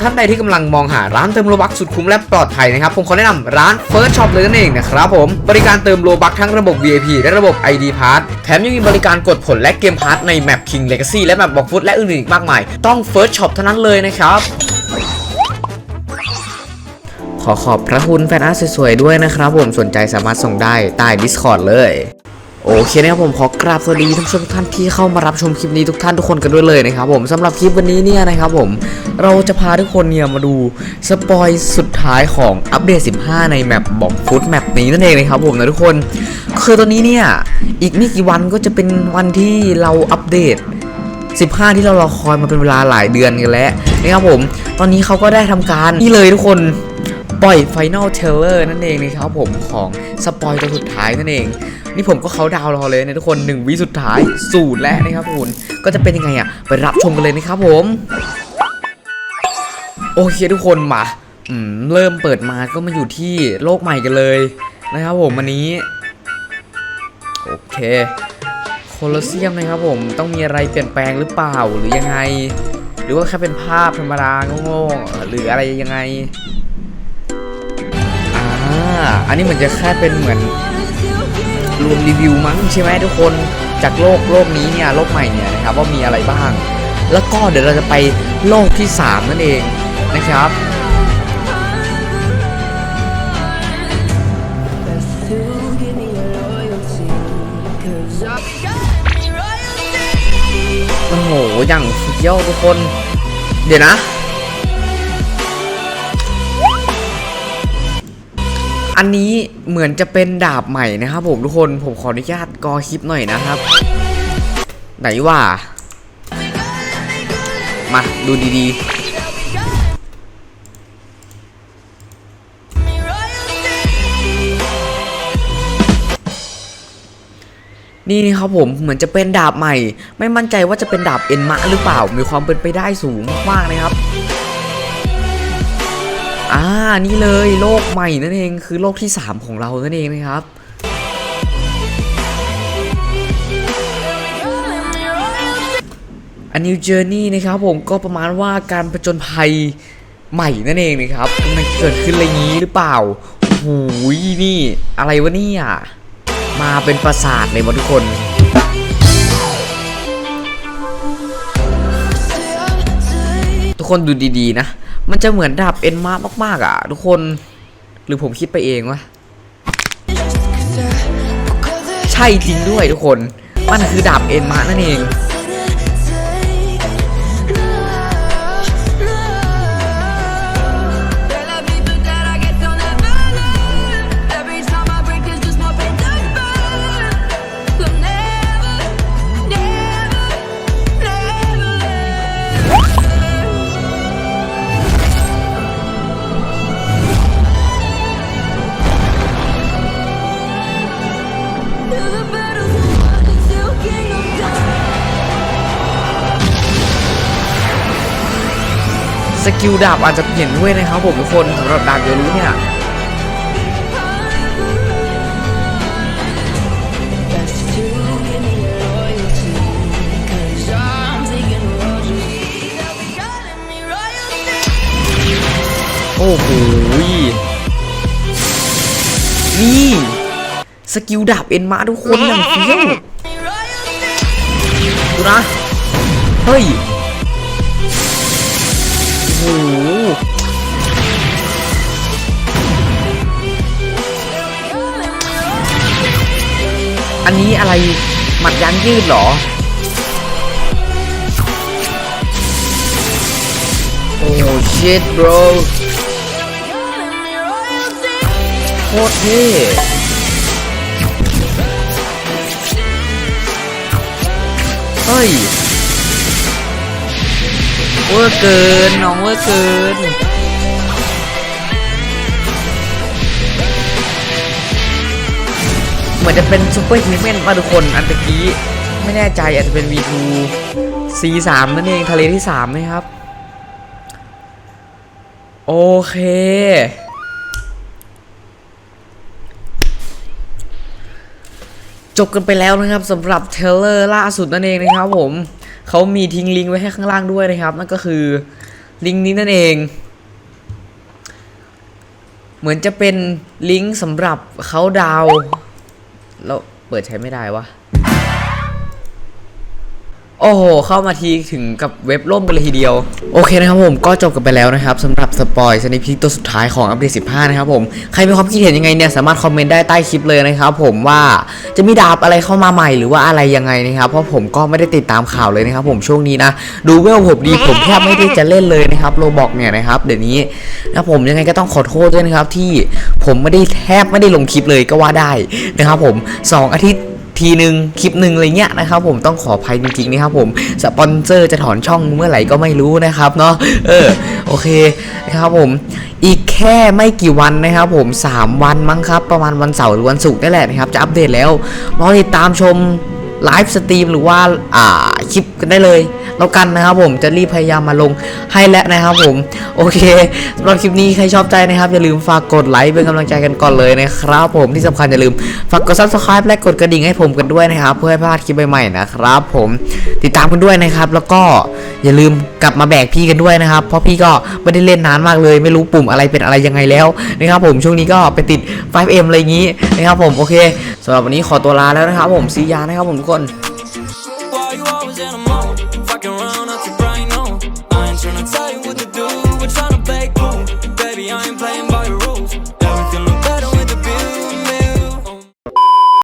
ท่านใดที่กำลังมองหาร้านเติมโลบักสุดคุ้มและปลอดภัยนะครับผมขอแนะนำร้าน First Shop เลยนั่นเองนะครับผมบริการเติมโลบักทั้งระบบ VIP และระบบ ID Pass แถมยังมีบริการกดผลและเกมพาร์ทในแมป King Legacy และแมปบอกฟุตและอื่นๆอีกมากมาย ต้อง First Shop เท่านั้นเลยนะครับขอขอบพระคุณแฟนอาร์ตสวยๆด้วยนะครับผมสนใจสามารถส่งได้ใต้ Discord เลย โอเคนะครับผมขอกราบสวัสดีทุกทุกท่านที่เข้ามารับชมคลิปนี้ทุกท่านทุกคนกันด้วยเลยนะครับผมสำหรับคลิปวันนี้เนี่ยนะครับผมเราจะพาทุกคนเนี่ยมาดูสปอยสุดท้ายของอัปเดต 15 ในแมปบอกฟุตแมปนี้นั่นเองนะครับผมนะทุกคนคือตอนนี้เนี่ยอีกไม่กี่วันก็จะเป็นวันที่เราอัปเดต 15 ที่เรารอคอยมาเป็นเวลาหลายเดือนกันแล้วนะครับผมตอนนี้เขาก็ได้ทำการนี่เลยทุกคนปล่อย Final t a i l e r นั่นเองนะครับผมของสปอยตัวสุดท้ายนั่นเอง นี่ผมก็เขาดาวรอเลยนะทุกคน1วิสุดท้ายสูตรแล้วนะครับคุณก็จะเป็นยังไงอะไปรับชมกันเลยนะครับผมโอเคทุกคนมาอืมเริ่มเปิดมาก็มาอยู่ที่โลกใหม่กันเลยนะครับผมวันนี้ โอเคโคลอเซียมนะครับผมต้องมีอะไรเปลี่ยนแปลงหรือเปล่าหรือยังไง หรือว่าแค่เป็นภาพธรรมดาโง่ๆหรืออะไรยังไงอ่าอันนี้เหมือนจะแค่เป็นเหมือน รวมรีวิวมั้งใช่ไหมทุกคนจากโลกโลกนี้เนี่ยโลกใหม่เนี่ยนะครับว่ามีอะไรบ้าง แล้วก็เดี๋ยวเราจะไปโลกที่ 3 นั่นเองนะครับโอ้โหอย่างสุดยอดทุกคน เดี๋ยวนะ อันนี้เหมือนจะเป็นดาบใหม่นะครับผมทุกคนผมขออนุญาตกอคลิปหน่อยนะครับ ไหนว่า มาดูดีๆ นี่นะครับผมเหมือนจะเป็นดาบใหม่ ไม่มั่นใจว่าจะเป็นดาบเอ็นมะหรือเปล่า มีความเป็นไปได้สูงมากๆนะครับ อ่านี่เลยโลกใหม่นั่นเองคือโลกที่ 3 ของเรานั่นเองนะครับอันนิวเจอร์นี่นะครับผมก็ประมาณว่าการผจญภัยใหม่นั่นเองนะครับมันเกิดขึ้นอะไรงี้หรือเปล่าโอ้โหนี่อะไรวะเนี่ยมาเป็นปราสาทเลยวะทุกคนทุกคนดูดีๆนะ มันจะเหมือนดาบเอ็นมามากๆอะทุกคนหรือผมคิดไปเองวะใช่จริงด้วยทุกคน มันคือดาบเอ็นมานั่นเอง สกิลดาบอาจจะเปลี่ยนด้วยนะครับผมทุกคนสำหรับดาบเดียวรู้เนี่ย Best to give me your loyalty, 'cause I'm taking royalty. They'll be calling me royalty. โอ้โหนี่สกิลดาบเอ็นมาทุกคนอย่างเฟี้ยว Me royalty. ดูนะ เฮ้ย โหอันนี้อะไรหมัดยางยืดเหรอ โอ้ชิต bro โคตรเท่เฮ้ย เวอร์เกินน้องเวอร์เกินเหมือนจะเป็นซูเปอร์ฮิวแมนมาทุกคนอันตะกี้ไม่แน่ใจอาจจะเป็น V2 C3 นั่นเองทะเลที่3นะครับ โอเค จบกันไปแล้วนะครับสำหรับเทเลอร์ล่าสุดนั่นเองนะครับผม เขามีทิ้งลิงก์ไว้ให้ข้างล่างด้วยนะครับ นั่นก็คือลิงก์นี้นั่นเอง เหมือนจะเป็นลิงก์สำหรับเขาดาวแล้วเปิดใช้ไม่ได้วะ โอ้โห เข้ามาทีถึงกับเว็บล่มกันเลยทีเดียว โอเคนะครับผมก็จบกันไปแล้วนะครับสำหรับสปอยสนิพิกตัวสุดท้ายของอัปเดต 15 นะครับผม ใครมีความคิดเห็นยังไงเนี่ย สามารถคอมเมนต์ได้ใต้คลิปเลยนะครับผมว่าจะมีดาบอะไรเข้ามาใหม่หรือว่าอะไรยังไงนะครับ เพราะผมก็ไม่ได้ติดตามข่าวเลยนะครับผมช่วงนี้นะ ดูเวลผมดีผมแทบไม่ได้จะเล่นเลยนะครับโรบอกเนี่ยนะครับเดี๋ยวนี้นะผมยังไงก็ต้องขอโทษด้วยนะครับที่ผมไม่ได้แทบไม่ได้ลงคลิปเลยก็ว่าได้นะครับผมสองอาทิตย์ ทีหนึ่งคลิปหนึ่งอะไรเงี้ยนะครับผมต้องขออภัยจริงๆนะครับผมสปอนเซอร์จะถอนช่องเมื่อไหร่ก็ไม่รู้นะครับเนาะเออโอเคนะครับผมอีกแค่ไม่กี่วันนะครับผม 3 วันมั้งครับ ประมาณวันเสาร์หรือวันศุกร์นี่แหละนะครับ จะอัปเดตแล้วรอติดตามชม ไลฟ์สตรีมหรือว่าอ่าคลิปกันได้เลยแล้วกันนะครับผมจะรีบพยายามมาลงให้แล้วนะครับผม โอเคสำหรับคลิปนี้ใครชอบใจนะครับ อย่าลืมฝากกดไลค์เป็นกำลังใจกันก่อนเลยนะครับ ผมที่สำคัญอย่าลืมฝากกด subscribe และกดกระดิ่งให้ผมกันด้วยนะครับ เพื่อให้พลาดคลิปใหม่ๆนะครับ ผมติดตามกันด้วยนะครับ แล้วก็ อย่าลืมกลับมาแบกพี่กันด้วยนะครับ เพราะพี่ก็ไม่ได้เล่นนานมากเลย ไม่รู้ปุ่มอะไรเป็นอะไรยังไงแล้วนะครับผมช่วงนี้ก็ไปติด 5M อะไรอย่างนี้นะครับผมโอเคสำหรับวันนี้ขอตัวลาแล้วนะครับผมซียานะครับผมทุกคน